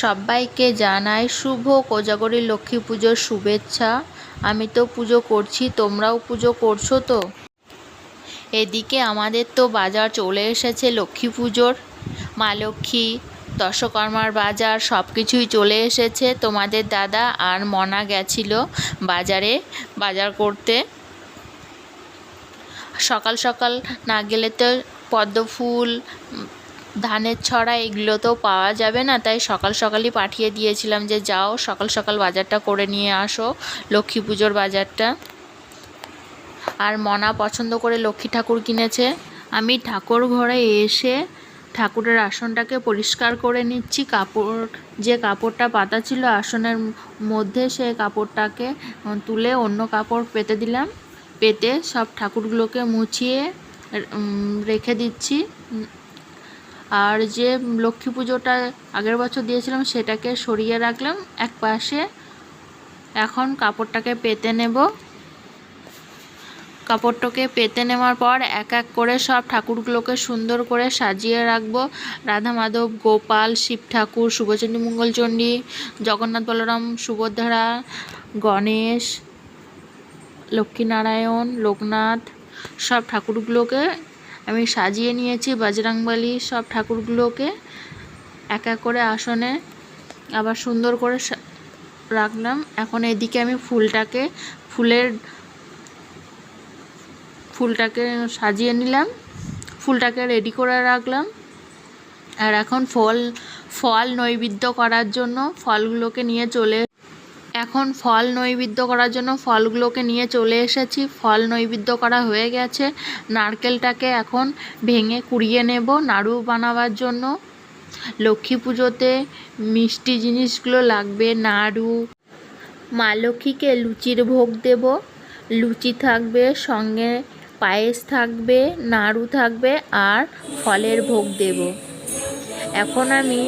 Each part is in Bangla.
সবাইকে জানাই শুভ কোজাগরী লক্ষ্মী পুজোর শুভেচ্ছা। আমি তো পুজো করছি, তোমরাও পুজো করছ তো? এদিকে আমাদের তো বাজার চলে এসেছে লক্ষ্মী পুজোর। মা লক্ষ্মী, দশকর্মার বাজার সব কিছুই চলে এসেছে। তোমাদের দাদা আর মনা গেছিল বাজারে, বাজার করতে। সকাল সকাল না গেলে তো পদ্ম ফুল ধানের ছড়া এগুলো তো পাওয়া যাবে না, তাই সকাল সকালই পাঠিয়ে দিয়েছিলাম যে যাও, সকাল সকাল বাজারটা করে নিয়ে আসো, লক্ষ্মী পুজোর বাজারটা। আর মনা পছন্দ করে লক্ষ্মী ঠাকুর কিনেছে। আমি ঠাকুর ঘরে এসে ঠাকুরের আসনটাকে পরিষ্কার করে নিচ্ছি, কাপড়, যে কাপড়টা পাতা ছিল আসনের মধ্যে সে কাপড়টাকে তুলে অন্য কাপড় পেতে দিলাম। পেতে সব ঠাকুরগুলোকে মুছিয়ে রেখে দিচ্ছি। আর যে লক্ষ্মী পুজোটা আগের বছর দিয়েছিলাম সেটাকে সরিয়ে রাখলাম এক পাশে। এখন কাপড়টাকে পেতে নেব। কাপড়টাকে পেতে নেওয়ার পর এক এক করে সব ঠাকুরগুলোকে সুন্দর করে সাজিয়ে রাখব। রাধা মাধব, গোপাল, শিব ঠাকুর শুভচণ্ডী মঙ্গলচণ্ডী, জগন্নাথ বলরাম, সুভদ্রা, গণেশ লক্ষ্মীনারায়ণ লোকনাথ সব ঠাকুরগুলোকে আমি সাজিয়ে নিয়েছি বজরংবলী সব ঠাকুরগুলোকে এক এক করে আসনে আবার সুন্দর করে রাখলাম। এখন এদিকে আমি ফুলটাকে, ফুলের ফুলটাকে সাজিয়ে নিলাম। ফুলটাকে রেডি করে রাখলাম। আর এখন ফল ফল নৈবেদ্য করার জন্য ফলগুলোকে নিয়ে চলে এখন ফল নৈবেদ্য করার জন্য ফলগুলোকে নিয়ে চলে এসেছি। ফল নৈবেদ্য করা হয়ে গেছে। নারকেলটাকে এখন ভেঙে কুড়িয়ে নেব নাড়ু বানাবার জন্য। লক্ষ্মী পুজোতে মিষ্টি জিনিসগুলো লাগবে, নাড়ু। মা লক্ষ্মীকে লুচির ভোগ দেব। লুচি থাকবে, সঙ্গে পায়েস থাকবে, নাড়ু থাকবে আর ফলের ভোগ দেব। এখন আমি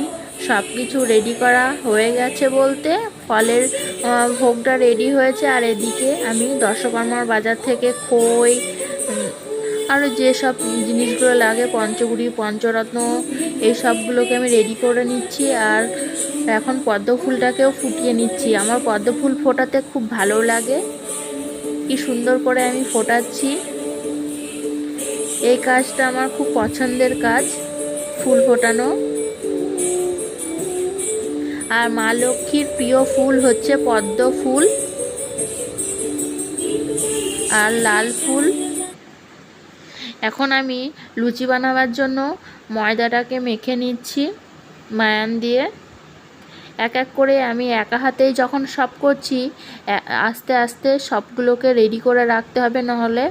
সব কিছু রেডি করা হয়ে গেছে বলতে। ফলের ভোগটা রেডি হয়েছে। আর এদিকে আমি দশকর্মার বাজার থেকে খই আরও যেসব জিনিসগুলো লাগে, পঞ্চগুড়ি, পঞ্চরত্ন, এই সবগুলোকে আমি রেডি করে নিচ্ছি। আর এখন পদ্ম ফুলটাকেও ফুটিয়ে নিচ্ছি। আমার পদ্ম ফুল ফোটাতে খুব ভালো লাগে। কি সুন্দর করে আমি ফোটাচ্ছি। এই কাজটা আমার খুব পছন্দের কাজ, ফুল ফোটানো। আর মা লক্ষ্মীর প্রিয় ফুল হচ্ছে পদ্ম ফুল আর লাল ফুল। এখন আমি লুচি বানাবার জন্য ময়দাটাকে মেখে নিচ্ছি মায়ান দিয়ে। এক এক করে আমি একা হাতেই যখন সব করছি আস্তে আস্তে সবগুলোকে রেডি করে রাখতে হবে, নাহলে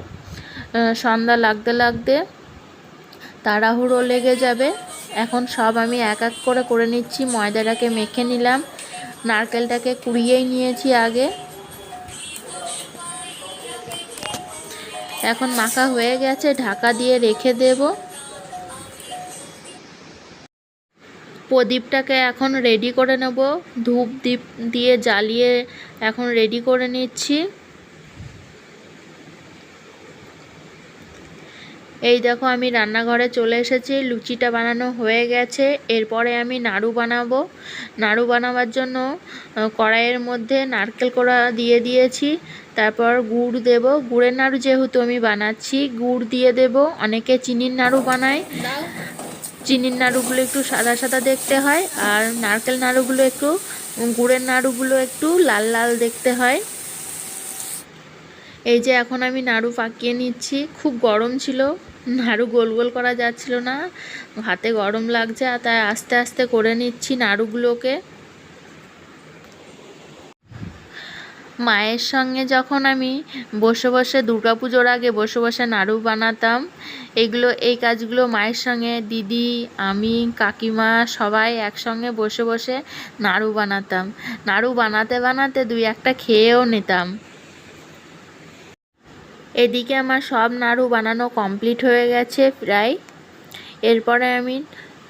সন্ধ্যা লাগতে লাগতে তাড়াহুড়ো লেগে যাবে। এখন সব আমি এক এক করে করে নিচ্ছি। ময়দাটাকে মেখে নিলাম। নারকেলটাকে কুড়িয়েই নিয়েছি আগে। এখন মাখা হয়ে গেছে, ঢাকা দিয়ে রেখে দেব। প্রদীপটাকে এখন রেডি করে নেব। ধূপ দীপ দিয়ে জ্বালিয়ে এখন রেডি করে নিচ্ছি। এই দেখো আমি রান্নাঘরে চলে এসেছি, লুচিটা বানানো হয়ে গেছে। এরপরে আমি নাড়ু বানাবো। নাড়ু বানাবার জন্য কড়াইয়ের মধ্যে নারকেল কোড়া দিয়ে দিয়েছি। তারপর গুড় দেব। গুড়ের নাড়ু যেহেতু আমি বানাচ্ছি, গুড় দিয়ে দেব। অনেকে চিনির নাড়ু বানায়। চিনির নাড়ুগুলো একটু সাদা সাদা দেখতে হয়, আর নারকেল নাড়ুগুলো একটু, গুড়ের নাড়ুগুলো একটু লাল লাল দেখতে হয়। এই যে এখন আমি নাড়ু পাকিয়ে নিচ্ছি। খুব গরম ছিল। নাড়ু গোল গোল করা যাচ্ছিল না। হাতে গরম লাগছে, আর তাই আস্তে আস্তে করে নিচ্ছি নাড়ুগুলোকে। মায়ের সঙ্গে যখন আমি বসে বসে দুর্গাপুজোর আগে বসে বসে নাড়ু বানাতাম, এগুলো, এই কাজগুলো মায়ের সঙ্গে দিদি, আমি, কাকিমা সবাই একসঙ্গে বসে বসে নাড়ু বানাতাম। নাড়ু বানাতে বানাতে দুই একটা খেয়েও নিতাম। এদিকে আমার সব নাড়ু বানানো কমপ্লিট হয়ে গেছে প্রায়। এরপরে আমি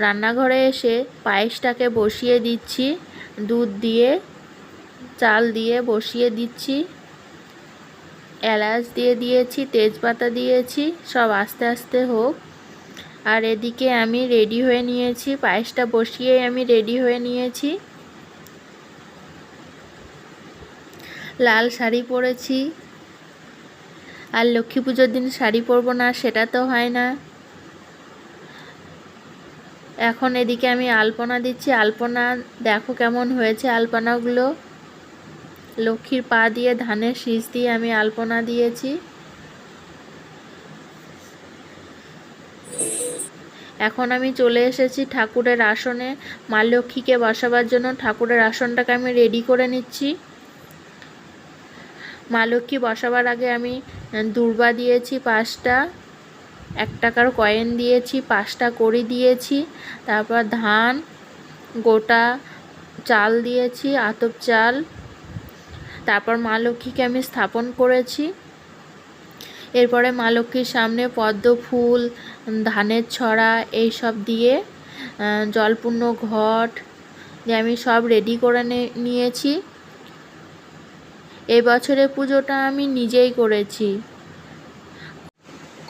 রান্নাঘরে এসে পায়েসটাকে বসিয়ে দিচ্ছি, দুধ দিয়ে, চাল দিয়ে বসিয়ে দিচ্ছি, এলাচ দিয়ে দিয়েছি, তেজপাতা দিয়েছি, সব আস্তে আস্তে হোক। আর এদিকে আমি রেডি হয়ে নিয়েছি, পায়েসটা বসিয়ে আমি রেডি হয়ে নিয়েছি। লাল শাড়ি পরেছি আর লক্ষ্মী পুজোর দিন শাড়ি পরবো না, সেটা তো হয় না। এখন এদিকে আমি আলপনা দিচ্ছি। আলপনা, দেখো কেমন হয়েছে আলপনাগুলো। লক্ষ্মীর পা দিয়ে ধানের শীষ দিয়ে আমি আলপনা দিয়েছি। এখন আমি চলে এসেছি ঠাকুরের আসনে। মা লক্ষ্মীকে বসাবার জন্য ঠাকুরের আসনটাকে আমি রেডি করে নিচ্ছি। মা লক্ষ্মী বসাবার আগে আমি দুর্বা দিয়েছি পাঁচটা, এক টাকার কয়েন দিয়েছি, পাঁচটা কড়ি দিয়েছি, তারপর ধান, গোটা চাল দিয়েছি, আতপ চাল, তারপর মা লক্ষ্মীকে আমি স্থাপন করেছি। এরপরে মা লক্ষ্মীর সামনে পদ্ম ফুল, ধানের ছড়া এই সব দিয়ে জলপূর্ণ ঘট দিয়ে আমি সব রেডি করে নিয়েছি। এই বছরের পুজোটা আমি নিজেই করেছি।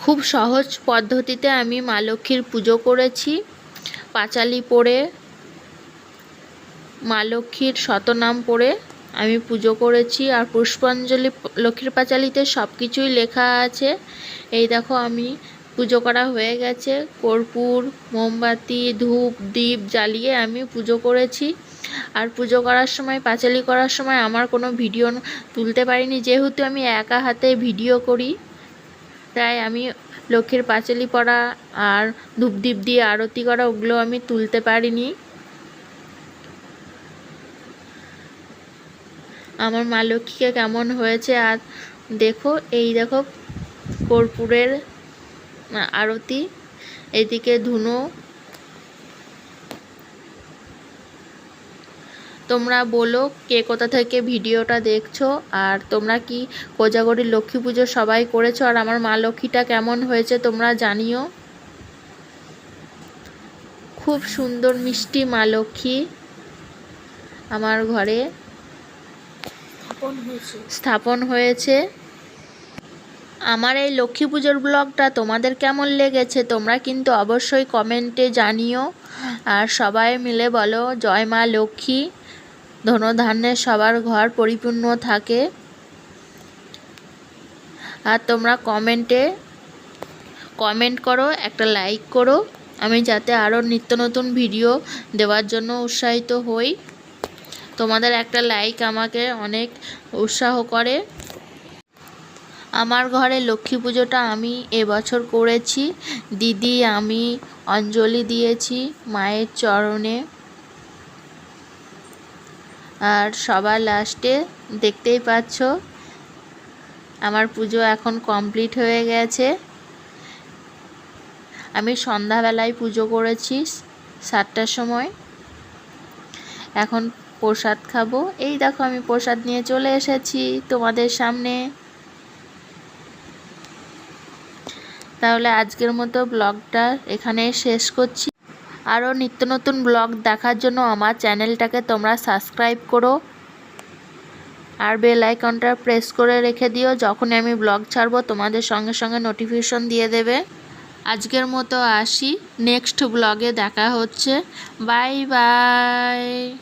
খুব সহজ পদ্ধতিতে আমি মা লক্ষ্মীর পুজো করেছি। পাঁচালি পড়ে মা লক্ষ্মীর শতনাম পড়ে আমি পুজো করেছি। আর পুষ্পাঞ্জলি লক্ষ্মীর পাঁচালিতে সব কিছুই লেখা আছে। এই দেখো আমি পুজো করা হয়ে গেছে। কর্পূর, মোমবাতি, ধূপ, দীপ জ্বালিয়ে আমি পুজো করেছি। আর পুজো করার সময়, পাঁচালি করার সময় আমার কোনো ভিডিও তুলতে পারিনি। যেহেতু আমি একা হাতে ভিডিও করি, তাই আমি লক্ষ্মীর পাঁচালি পড়া আর ধূপদীপ দিয়ে আরতি করা ওগুলো আমি তুলতে পারিনি। আমার মা লক্ষ্মীকে কেমন হয়েছে আর দেখো, এই দেখো কর্পূরের আরতি, এদিকে ধুনো তোমরা বলো কে কোথা থেকে ভিডিওটা দেখছ আর তোমরা কি কোজাগরীর লক্ষ্মী পুজো সবাই করেছ আর আমার মা লক্ষ্মীটা কেমন হয়েছে তোমরা জানিও। খুব সুন্দর মিষ্টি মা লক্ষ্মী আমার ঘরে স্থাপন হয়েছে। স্থাপন হয়েছে। আমার এই লক্ষ্মী পুজোর ব্লগটা তোমাদের কেমন লেগেছে তোমরা কিন্তু অবশ্যই কমেন্টে জানিও। আর সবাই মিলে বলো জয় মা লক্ষ্মী। ধনধান্যে সবার ঘর পরিপূর্ণ থাকে। আর তোমরা কমেন্টে কমেন্ট করো, একটা লাইক করো। আমি যাতে আরও নিত্য নতুন ভিডিও দেওয়ার জন্য উৎসাহিত হই। তোমাদের একটা লাইক আমাকে অনেক উৎসাহ করে। আমার ঘরে লক্ষ্মী পুজোটা আমি এবছর করেছি। দিদি, আমি অঞ্জলি দিয়েছি মায়ের চরণে। আর সবার লাস্টে দেখতেই পাচ্ছ, আমার পুজো এখন কমপ্লিট হয়ে গেছে। আমি সন্ধ্যাবেলায় পুজো করেছি সাতটার সময়। এখন প্রসাদ খাব। এই দেখো, আমি প্রসাদ নিয়ে চলে এসেছি তোমাদের সামনে। তাহলে আজকের মতো ব্লগটা এখানে শেষ করছি। আরও নিত্য নতুন ব্লগ দেখার জন্য আমার চ্যানেলটাকে তোমরা সাবস্ক্রাইব করো। আর বেল আইকনটা প্রেস করে রেখে দিও, যখনই আমি ব্লগ ছাড়বো তোমাদের সঙ্গে সঙ্গে নোটিফিকেশন দিয়ে দেবে। আজকের মতো আসি, নেক্সট ব্লগে দেখা হচ্ছে। Bye bye.